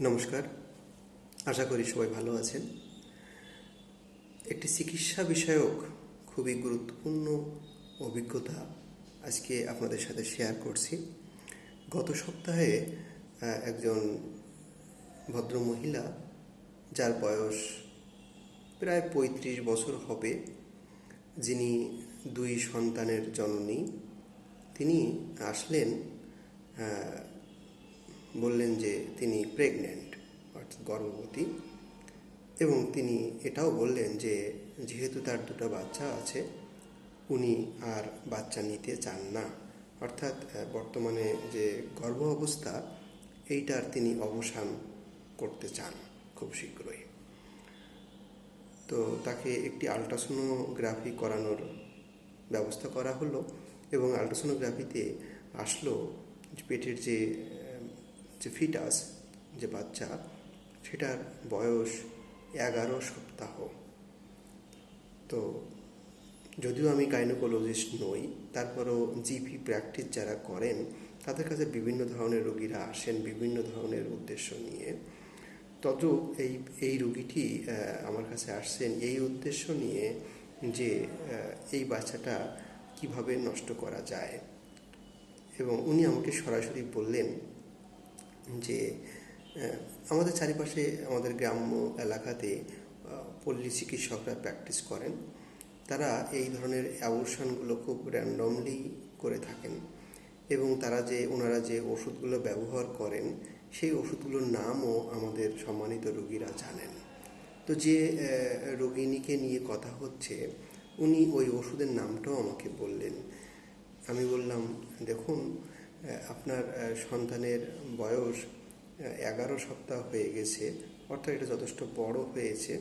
নমস্কার। আশা করি সবাই ভালো আছেন। একটি চিকিৎসা বিষয়ক খুবই গুরুত্বপূর্ণ অভিজ্ঞতা আজকে আপনাদের সাথে শেয়ার করছি। গত সপ্তাহে একজন ভদ্র মহিলা যার বয়স প্রায় পঁয়ত্রিশ বছর হবে, যিনি দুই সন্তানের জননী। তিনি আসলেন বললেন যে তিনি প্রেগন্যান্ট অর্থাৎ গর্ভবতী। এবং তিনি এটাও বললেন যে যেহেতু তার দুটো বাচ্চা আছে, উনি আর বাচ্চা নিতে চান না। অর্থাৎ বর্তমানে যে গর্ভ অবস্থা এইটার তিনি অবসান করতে চান খুব শীঘ্রই। তো তাকে একটি আলট্রাসোনোগ্রাফি করানোর ব্যবস্থা করা হলো এবং আলট্রাসোনোগ্রাফিতে আসলো পেটের যে যে ফিটাস যে বাচ্চা সেটার বয়স এগারো সপ্তাহ। তো যদিও আমি গাইনোকোলজিস্ট নই, তারপরেও জিপি প্র্যাকটিস যারা করেন, তাদের কাছে বিভিন্ন ধরনের রোগীরা আসেন, বিভিন্ন ধরনের উদ্দেশ্য নিয়ে। তত এই এই রোগীটি আমার কাছে আসছেন এই উদ্দেশ্য নিয়ে যে এই বাচ্চাটা কীভাবে নষ্ট করা যায়। এবং উনি আমাকে সরাসরি বললেন যে আমাদের চারিপাশে আমাদের গ্রাম্য এলাকাতে পল্লী চিকিৎসকরা প্র্যাকটিস করেন। তারা এই ধরনের অ্যাবর্শনগুলো খুব র্যান্ডমলি করে থাকেন এবং তারা যে ওনারা যে ওষুধগুলো ব্যবহার করেন সেই ওষুধগুলোর নামও আমাদের সম্মানিত রোগীরা জানেন। তো যে আহ, রোগিণীকে নিয়ে কথা হচ্ছে উনি ওই ওষুধের নামটাও আমাকে বললেন। আমি বললাম দেখুন আপনার সন্তানের বয়স এগারো সপ্তাহ হয়ে গেছে, অর্থাৎ এটা যথেষ্ট বড় হয়েছে।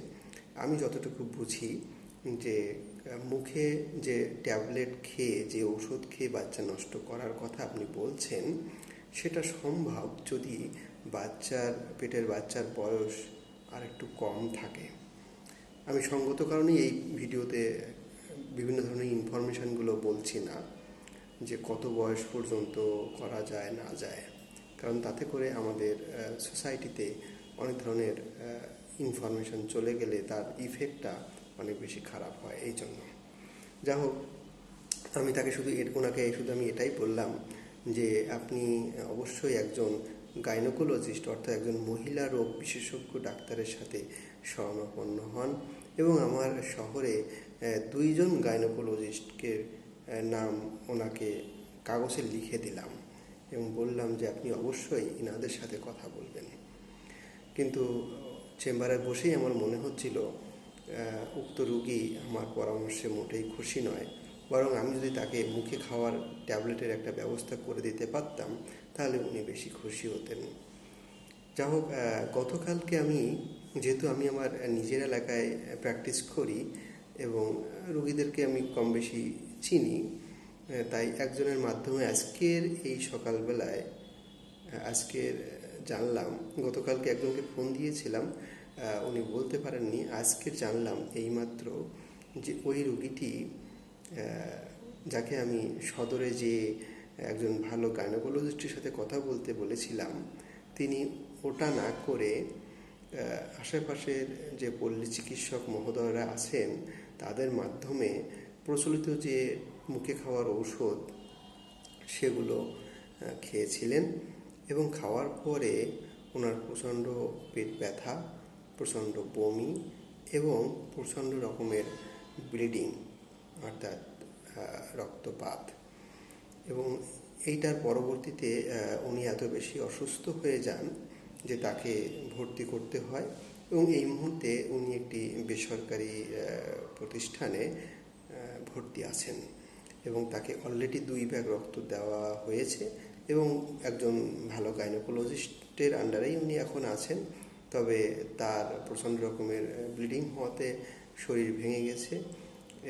আমি যতটুকু বুঝি যে মুখে যে ট্যাবলেট খেয়ে, যে ওষুধ খেয়ে বাচ্চা নষ্ট করার কথা আপনি বলছেন, সেটা সম্ভব যদি বাচ্চার, পেটের বাচ্চার বয়স আর একটু কম থাকে। আমি সঙ্গত কারণেই এই ভিডিওতে বিভিন্ন ধরনের ইনফরমেশনগুলো বলছি না। যে কত বয়স পর্যন্ত করা যায়, না যায়। কারণ তাতে করে আমাদের সোসাইটিতে অনেক ধরনের ইনফরমেশন চলে গেলে তার ইফেক্টটা অনেক বেশি খারাপ হয় এই জন্য। যা হোক, আমি তাকে শুধু ওনাকে শুধু আমি এটাই বললাম যে আপনি অবশ্যই একজন গাইনোকোলজিস্ট অর্থাৎ একজন মহিলা রোগ বিশেষজ্ঞ ডাক্তারের সাথে শরণাপন্ন হন এবং আমার শহরে দুইজন গাইনোকোলজিস্টকে নাম ওনাকে কাগজে লিখে দিলাম এবং বললাম যে আপনি অবশ্যই ইনাদের সাথে কথা বলবেন। কিন্তু চেম্বারে বসেই আমার মনে হচ্ছিল উক্ত রুগী আমার পরামর্শে মোটেই খুশি নয়। বরং আমি যদি তাকে মুখে খাওয়ার ট্যাবলেটের একটা ব্যবস্থা করে দিতে পারতাম, তাহলে উনি বেশি খুশি হতেন। যা হোক গতকালকে আমি, যেহেতু আমি আমার নিজের এলাকায় প্র্যাকটিস করি এবং রুগীদেরকে আমি কম বেশি চিনি তাই একজনের মাধ্যমে আজকের এই সকালবেলায় আজকের জানলাম, গতকালকে একজনকে ফোন দিয়েছিলাম উনি বলতে পারেননি, আজকের জানলাম এইমাত্র যে ওই রুগীটি যাকে আমি সদরে যে একজন ভালো গাইনোকোলজিস্টের সাথে কথা বলতে বলেছিলাম, তিনি ওটা না করে আশেপাশের যে পল্লী চিকিৎসক মহোদয়রা আছেন, তাদের মাধ্যমে প্রচলিত যে মুখে খাওয়ার ঔষধ, সেগুলো খেয়েছিলেন এবং খাওয়ার পরে ওনার প্রচণ্ড পেট ব্যথা, প্রচণ্ড বমি এবং প্রচণ্ড রকমের ব্লিডিং অর্থাৎ রক্তপাত এবং এইটার পরবর্তীতে উনি এত বেশি অসুস্থ হয়ে যান যে তাকে ভর্তি করতে হয় এবং এই মুহূর্তে উনি একটি বেসরকারি প্রতিষ্ঠানে ভর্তি আছেন এবং তাকে অলরেডি দুই ব্যাগ রক্ত দেওয়া হয়েছে এবং একজন ভালো গাইনোকোলজিস্টের আন্ডারেই উনি এখন আছেন। তবে তার প্রচণ্ড রকমের ব্লিডিং হওয়াতে শরীর ভেঙে গেছে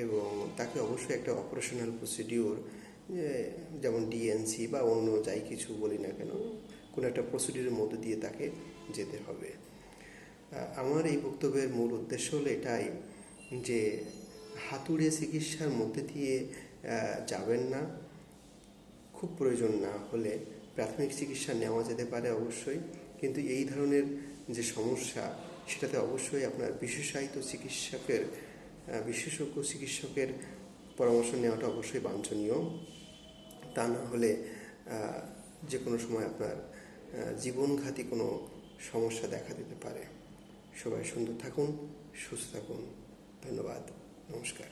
এবং তাকে অবশ্যই একটা অপারেশনাল প্রসিডিওর যেমন ডিএনসি বা অন্য যাই কিছু বলি না কেন, কোনো একটা প্রসিডিওর মধ্যে দিয়ে তাকে যেতে হবে। আমার এই বক্তব্যের মূল উদ্দেশ্য হলো এটাই যে হাতুড়ে চিকিৎসার মধ্যে দিয়ে যাবেন না। খুব প্রয়োজন না হলে প্রাথমিক চিকিৎসা নেওয়া যেতে পারে অবশ্যই। কিন্তু এই ধরনের যে সমস্যা, সেটাতে অবশ্যই আপনার বিশেষায়িত চিকিৎসকের বিশেষজ্ঞ চিকিৎসকের পরামর্শ নেওয়াটা অবশ্যই বাঞ্ছনীয়। তা না হলে যে কোনো সময় আপনার জীবনঘাতী কোনো সমস্যা দেখা দিতে পারে। সবাই সুন্দর থাকুন, সুস্থ থাকুন। ধন্যবাদ। নমস্কার